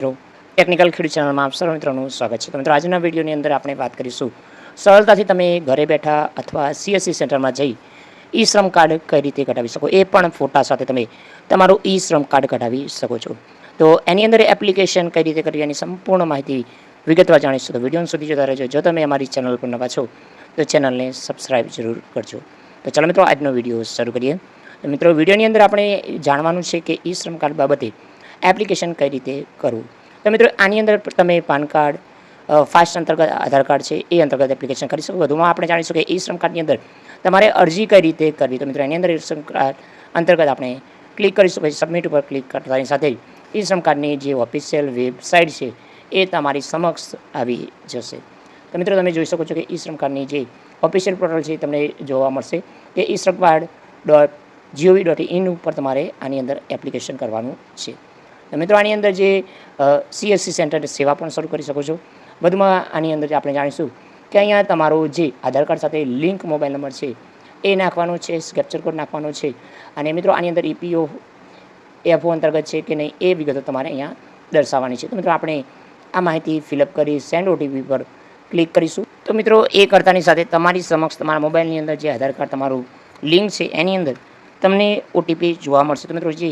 મિત્રો ટેકનિકલ ખેડૂત ચેનલમાં આપ સર્વ મિત્રોનું સ્વાગત છે. તો મિત્રો, આજના વિડીયોની અંદર આપણે વાત કરીશું સરળતાથી તમે ઘરે બેઠા અથવા સીએસસી સેન્ટરમાં જઈ ઈ શ્રમ કાર્ડ કઈ રીતે કઢાવી શકો? એ પણ ફોટા સાથે તમે તમારું ઈ શ્રમ કાર્ડ કઢાવી શકો છો. તો એની અંદર એપ્લિકેશન કઈ રીતે કરવી એની સંપૂર્ણ માહિતી વિગતવાર જાણીશું. તો વીડિયો સુધી જોતા રહેજો. જો તમે અમારી ચેનલ પર નવા છો, તો ચેનલને સબસ્ક્રાઈબ જરૂર કરજો. તો ચાલો મિત્રો, આજનો વીડિયો શરૂ કરીએ. મિત્રો, વિડીયોની અંદર આપણે જાણવાનું છે કે ઈ શ્રમ કાર્ડ બાબતે એપ્લિકેશન કઈ રીતે કરવું? તો મિત્રો, આની અંદર તમે પાન કાર્ડ ફાસ્ટ અંતર્ગત આધાર કાર્ડ છે, એ અંતર્ગત એપ્લિકેશન કરી શકો. વધુમાં આપણે જાણીશું કે ઈ શ્રમ કાર્ડની અંદર તમારે અરજી કઈ રીતે કરવી? તો મિત્રો, એની અંદર ઈ શ્રમ કાર્ડ અંતર્ગત આપણે ક્લિક કરીશું, પછી સબમિટ ઉપર ક્લિક કરતાની સાથે ઈ શ્રમ કાર્ડની જે ઓફિશિયલ વેબસાઇટ છે, એ તમારી સમક્ષ આવી જશે. તો મિત્રો, તમે જોઈ શકો છો કે ઈ શ્રમ કાર્ડની જે ઓફિશિયલ પોર્ટલ છે તમને જોવા મળશે કે e Shram card dot GOV dot in ઉપર તમારે આની અંદર એપ્લિકેશન કરવાનું છે. તો મિત્રો, આની અંદર જે સીએસસી સેન્ટર સેવા પણ શરૂ કરી શકો છો. વધુમાં આની અંદર આપણે જાણીશું કે અહીંયા તમારો જે આધાર કાર્ડ સાથે લિંક મોબાઈલ નંબર છે, એ નાખવાનો છે કેપ્ચર કોડ નાખવાનો છે. અને મિત્રો, આની અંદર ઈપીઓ એફઓ અંતર્ગત છે કે નહીં, એ વિગતો તમારે અહીંયા દર્શાવવાની છે. તો મિત્રો, આપણે આ માહિતી ફિલઅપ કરી સેન્ડ ઓટીપી પર ક્લિક કરીશું. તો મિત્રો, એ કરતાની સાથે તમારી સમક્ષ તમારા મોબાઈલની અંદર જે આધાર કાર્ડ તમારું લિંક છે, એની અંદર તમને ઓટીપી જોવા મળશે. તો મિત્રો, જે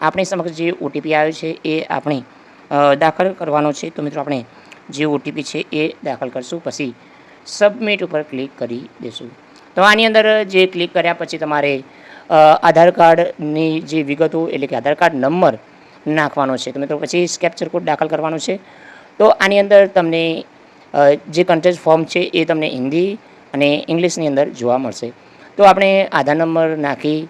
આપણી સમક્ષ જે ઓટીપી આવ્યો છે એ આપણે દાખલ કરવાનો છે. તો મિત્રો આપણે જે ઓટીપી છે એ દાખલ કરશું. પછી સબમિટ ઉપર ક્લિક કરી દઈશું તો આની અંદર જે ક્લિક કર્યા પછી તમારે આધાર કાર્ડની જે વિગતો એટલે કે આધાર કાર્ડ નંબર નાખવાનો છે. તો મિત્રો પછી કેપ્ચર કોડ દાખલ કરવાનો છે. તો આની અંદર તમને જે કન્ટેસ્ટ ફોર્મ છે એ તમને હિન્દી અને ઇંગ્લિશની અંદર જોવા મળશે. તો આપણે આધાર નંબર નાખી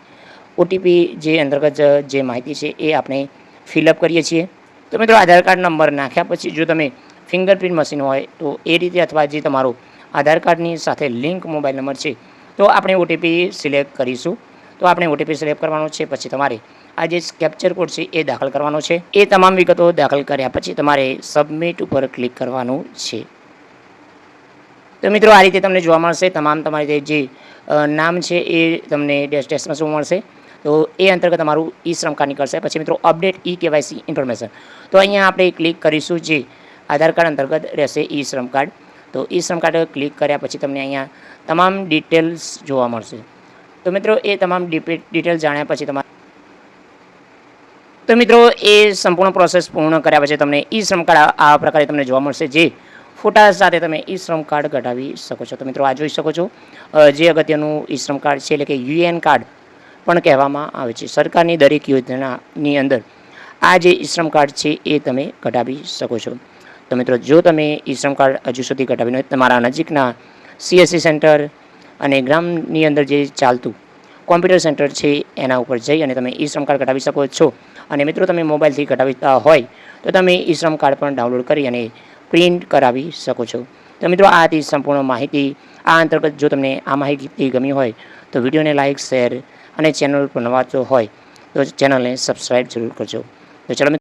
ઓટીપી જે અંતર્ગત જે માહિતી છે એ આપણે ફિલઅપ કરીએ છીએ. તો મિત્રો, આધાર કાર્ડ નંબર નાખ્યા પછી જો તમે ફિંગરપ્રિન્ટ મશીન હોય તો એ રીતે અથવા જે તમારો આધાર કાર્ડની સાથે લિંક મોબાઈલ નંબર છે, તો આપણે ઓટીપી સિલેક્ટ કરીશું. તો આપણે ઓટીપી સિલેક્ટ કરવાનો છે, પછી તમારે આ જે કેપ્ચર કોડ છે એ દાખલ કરવાનો છે. એ તમામ વિગતો દાખલ કર્યા પછી તમારે સબમિટ ઉપર ક્લિક કરવાનું છે. તો મિત્રો, આ રીતે તમને જોવા મળશે. તમામ તમારી જે નામ છે એ તમને ડેશ શું મળશે. તો એ અંતર્ગત તમારું ઈ શ્રમ કાર્ડ નીકળશે. પછી મિત્રો અપડેટ ઈ કેવાયસી ઇન્ફોર્મેશન. તો અહીંયા આપણે ક્લિક કરીશું જે આધાર કાર્ડ અંતર્ગત રહેશે ઈ શ્રમ કાર્ડ. તો ઈ શ્રમ કાર્ડ ક્લિક કર્યા પછી તમને અહીંયા તમામ ડિટેલ્સ જોવા મળશે. તો મિત્રો એ તમામ ડિટેલ્સ જાણ્યા પછી તમારે તો મિત્રો એ સંપૂર્ણ પ્રોસેસ પૂર્ણ કર્યા પછી તમને ઈ શ્રમ કાર્ડ આ પ્રકારે તમને જોવા મળશે. જે ફોટા સાથે તમે ઈ શ્રમ કાર્ડ કઢાવી શકો છો. તો મિત્રો આ જોઈ શકો છો. જે અગત્યનું ઈ શ્રમ કાર્ડ છે એટલે કે યુએન કાર્ડ. પણ કહેવામાં આવે છે. સરકારની દરેક યોજનાની અંદર આ જે ઈ શ્રમ કાર્ડ છે એ તમે કઢાવી શકો છો. તો મિત્રો, જો તમે ઈ શ્રમ કાર્ડ હજુ સુધી કઢાવીને તમારા નજીકના સીએસસી સેન્ટર અને ગ્રામની અંદર જે ચાલતું કોમ્પ્યુટર સેન્ટર છે, એના ઉપર જઈ અને તમે ઈ શ્રમ કાર્ડ કઢાવી શકો છો. અને મિત્રો, તમે મોબાઈલથી કઢાવતા હોય, તો તમે ઈ શ્રમ કાર્ડ પણ ડાઉનલોડ કરી અને પ્રિન્ટ કરાવી શકો છો. તો મિત્રો, આ હતી સંપૂર્ણ માહિતી. આ અંતર્ગત જો તમને આ માહિતી ગમી હોય, તો વિડીયોને લાઇક શેર અને ચેનલ પર નવા જો હોય તો ચેનલને સબસ્ક્રાઈબ જરૂર કરજો. તો ચલો